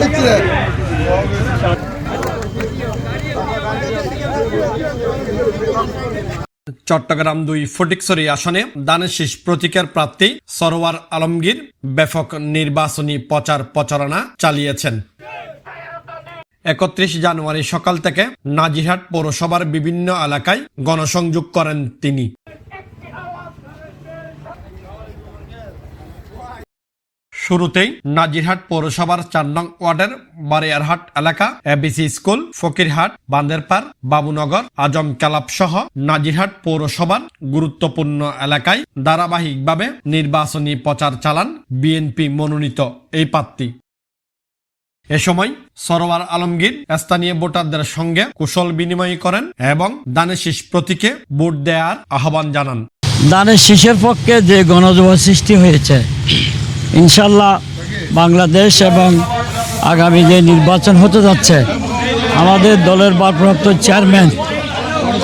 দেখছিলেন চট্টগ্রাম দুই ফটিকছড়ি আসনে দানের শীষ প্রতীকের প্রার্থী সরোয়ার আলমগীর ব্যাপক নির্বাচনী প্রচার প্রচারণা চালিয়েছেন। একত্রিশ জানুয়ারি সকাল থেকে নাজিরহাট পৌরসভার বিভিন্ন এলাকায় গণসংযোগ করেন তিনি। শুরুতেই নাজিরহাট পৌরসভার চার নং ওয়ার্ডের বারিয়ারহাট এলাকা ABC school, Fakirhat, Banderpar, Babunagar, Azam club সহ নাজিরহাট পৌরসভার গুরুত্বপূর্ণ এলাকায় ধারাবাহিকভাবে নির্বাচনী প্রচার চালান বিএনপি মনোনীত এই প্রার্থী। এ সময় সরোয়ার আলমগীর স্থানীয় ভোটারদের সঙ্গে কুশল বিনিময় করেন এবং দানেশিস প্রতীকে ভোট দেওয়ার আহ্বান জানান। দানের শীষের পক্ষে যে গণজোয়ার সৃষ্টি হয়েছে ইনশাল্লাহ বাংলাদেশ এবং আগামী যে নির্বাচন হতে যাচ্ছে, আমাদের দলের ভারপ্রাপ্ত চেয়ারম্যান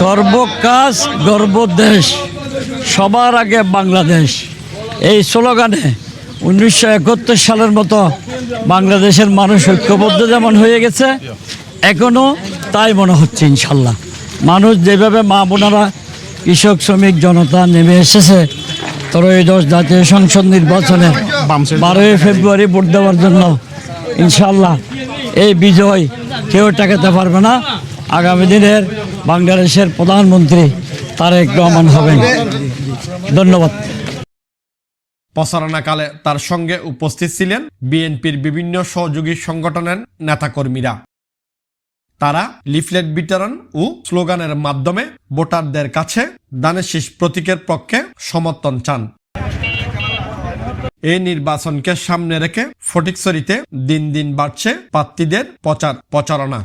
গর্ব কাজ, গর্ব দেশ, সবার আগে বাংলাদেশ। এই স্লোগানে উনিশশো একাত্তর সালের মতো বাংলাদেশের মানুষ ঐক্যবদ্ধ যেমন হয়ে গেছে এখনও তাই মনে হচ্ছে ইনশাল্লাহ। মানুষ যেভাবে মা বোনারা কৃষক, শ্রমিক, জনতা নেমে এসেছে ত্রয়োদশ জাতীয় সংসদ নির্বাচনে বারোই ফেব্রুয়ারি ভোট দেওয়ার জন্য ইনশাল্লাহ এই বিজয় কেউ টাকাতে পারবে না। আগামী দিনের বাংলাদেশের প্রধানমন্ত্রী তারেক রহমান হবেন। ধন্যবাদ। প্রচারণাকালে তার সঙ্গে উপস্থিত ছিলেন বিএনপির বিভিন্ন সহযোগী সংগঠনের নেতাকর্মীরা। তারা লিফলেট বিতরণ ও স্লোগানের মাধ্যমে ভোটারদের কাছে দানের শেষ প্রতীকের পক্ষে সমর্থন চান। এই নির্বাচনকে সামনে রেখে ফটিকছড়িতে দিন দিন বাড়ছে প্রার্থীদের প্রচার প্রচারণা